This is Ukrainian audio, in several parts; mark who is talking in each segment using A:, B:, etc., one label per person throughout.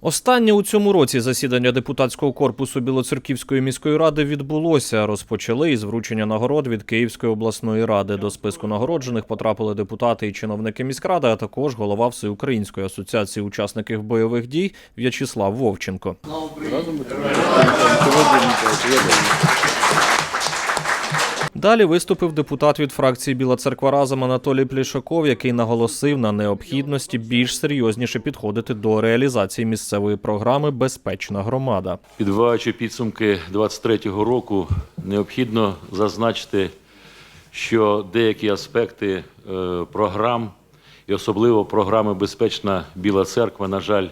A: Останнє у цьому році засідання депутатського корпусу Білоцерківської міської ради відбулося. Розпочали із вручення нагород від Київської обласної ради. До списку нагороджених потрапили депутати і чиновники міськради, а також голова Всеукраїнської асоціації учасників бойових дій В'ячеслав Вовченко. Далі виступив депутат від фракції Біла церква разом Анатолій Плішаков, який наголосив на необхідності більш серйозніше підходити до реалізації місцевої програми Безпечна громада.
B: Підбиваючи підсумки 23-го року, необхідно зазначити, що деякі аспекти е, програм, і особливо програми Безпечна Біла церква, на жаль,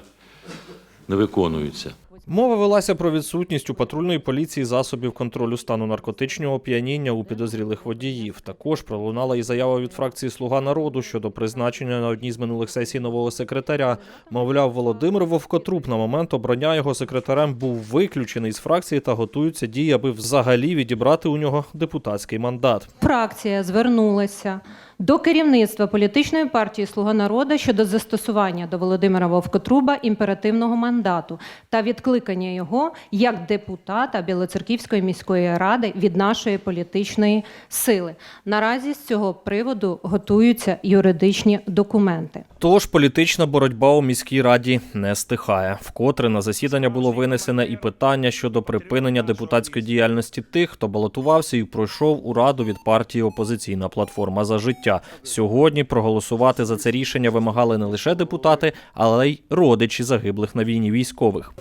B: не виконуються.
A: Мова велася про відсутність у патрульної поліції засобів контролю стану наркотичного оп'яніння у підозрілих водіїв. Також пролунала і заява від фракції Слуга народу щодо призначення на одній з минулих сесій нового секретаря. Мовляв, Володимир Вовкотруп на момент обрання його секретарем був виключений з фракції та готуються дії, аби взагалі відібрати у нього депутатський мандат.
C: Фракція звернулася до керівництва політичної партії Слуга народу щодо застосування до Володимира Вовкотруба імперативного мандату та відкликання його як депутата Білоцерківської міської ради від нашої політичної сили. Наразі з цього приводу готуються юридичні документи.
A: Тож політична боротьба у міській раді не стихає. Вкотре на засідання було винесене і питання щодо припинення депутатської діяльності тих, хто балотувався і пройшов у раду від партії Опозиційна платформа за життя. Сьогодні проголосувати за це рішення вимагали не лише депутати, але й родичі загиблих на війні військових.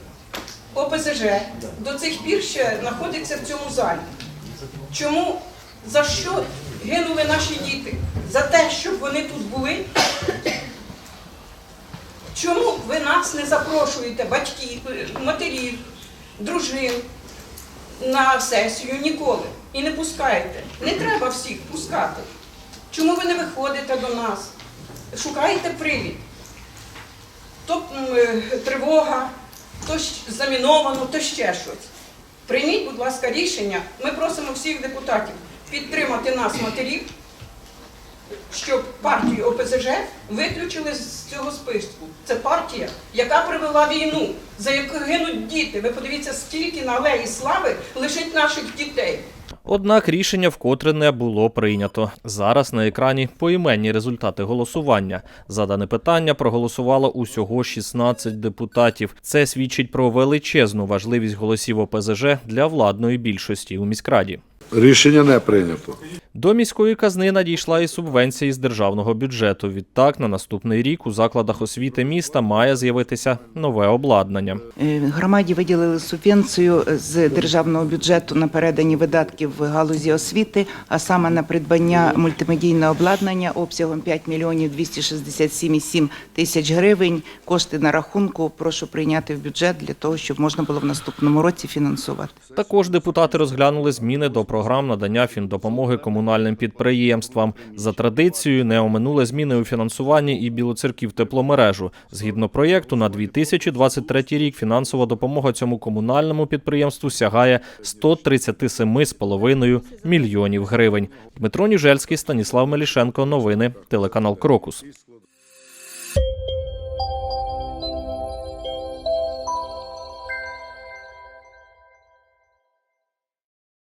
D: ОПЗЖ до цих пір ще знаходиться в цьому залі. Чому? За що гинули наші діти? За те, щоб вони тут були? Ви нас не запрошуєте, батьків, матерів, дружин на сесію ніколи і не пускаєте? Не треба всіх пускати. Чому ви не виходите до нас? Шукаєте привід. То е, тривога, то заміновано, то ще щось. Прийміть, будь ласка, рішення. Ми просимо всіх депутатів підтримати нас, матерів, щоб партію ОПЗЖ виключили з цього списку. Це партія, яка привела війну, за яку гинуть діти. Ви подивіться, скільки на алеї слави лишить наших дітей.
A: Однак рішення вкотре не було прийнято. Зараз на екрані поіменні результати голосування. За дане питання проголосувало усього 16 депутатів. Це свідчить про величезну важливість голосів ОПЗЖ для владної більшості у міськраді.
E: Рішення не прийнято.
A: До міської казни надійшла і субвенція з державного бюджету. Відтак, на наступний рік у закладах освіти міста має з'явитися нове обладнання.
F: Е, Громаді виділили субвенцію з державного бюджету на передані видатків в галузі освіти, а саме на придбання мультимедійного обладнання обсягом 5 мільйонів 267,7 тисяч гривень. Кошти на рахунку прошу прийняти в бюджет для того, щоб можна було в наступному році фінансувати.
A: Також депутати розглянули зміни до програм надання фіндопомоги комунальним підприємствам. За традицією не оминули зміни у фінансуванні і білоцерків тепломережу. Згідно проєкту, на 2023 рік фінансова допомога цьому комунальному підприємству сягає 137,5 мільйонів гривень. Дмитро Ніжельський, Станіслав Мелішенко. Новини телеканал Крокус.